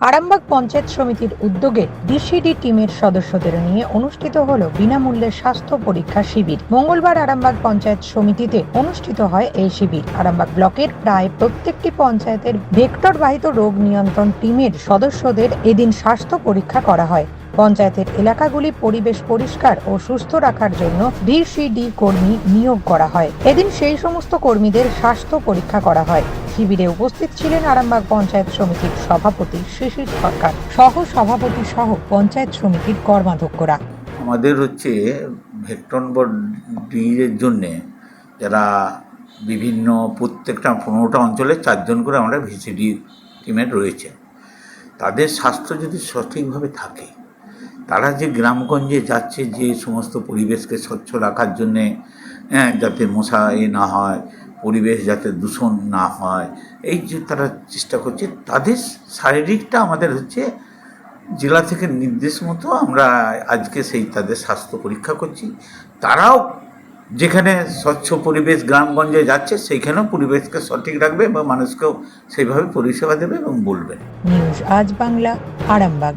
আরামবাগ পঞ্চায়েত সমিতির উদ্যোগে ডিসিডি টিমের সদস্যদের নিয়ে অনুষ্ঠিত হল বিনামূল্যে স্বাস্থ্য পরীক্ষা শিবির। মঙ্গলবার আরামবাগ পঞ্চায়েত সমিতিতে অনুষ্ঠিত হয় এই শিবির। আরামবাগ ব্লকের প্রায় প্রত্যেকটি পঞ্চায়েতের ভেক্টর বাহিত রোগ নিয়ন্ত্রণ টিমের সদস্যদের এদিন স্বাস্থ্য পরীক্ষা করা হয়। পঞ্চায়েতের এলাকাগুলি পরিবেশ পরিষ্কার ও সুস্থ রাখার জন্য ডিসিডি কর্মী নিয়োগ করা হয়। এদিন সেই সমস্ত কর্মীদের স্বাস্থ্য পরীক্ষা করা হয়। শিবিরে উপস্থিত ছিলেন আরামবাগ পঞ্চায়েত সমিতির সভাপতি শিশির সরকার। সহ সভাপতি সহ পঞ্চায়েত সমিতির কর্মাধ্যক্ষরা। আমাদের হচ্ছে ভেক্টন ডির জন্যে যারা বিভিন্ন প্রত্যেকটা পনেরোটা অঞ্চলে চারজন করে আমরা ভিসিডি টিমের রয়েছে। তাদের স্বাস্থ্য যদি সঠিকভাবে থাকে তারা যে গ্রামগঞ্জে যাচ্ছে যে সমস্ত পরিবেশকে স্বচ্ছ রাখার জন্যে হ্যাঁ, যাতে মশা এ না হয় পরিবেশ যাতে দূষণ না হয় এই যে তারা চেষ্টা করছে তাদের শারীরিকটা আমাদের হচ্ছে জেলা থেকে নির্দেশ মতো আমরা আজকে সেই তাদের স্বাস্থ্য পরীক্ষা করছি। তারাও যেখানে স্বচ্ছ পরিবেশ গ্রামগঞ্জে যাচ্ছে সেইখানেও পরিবেশকে সঠিক রাখবে এবং মানুষকেও সেইভাবে পরিষেবা দেবে এবং বলবে। নিউজ আজ বাংলা আরামবাগ।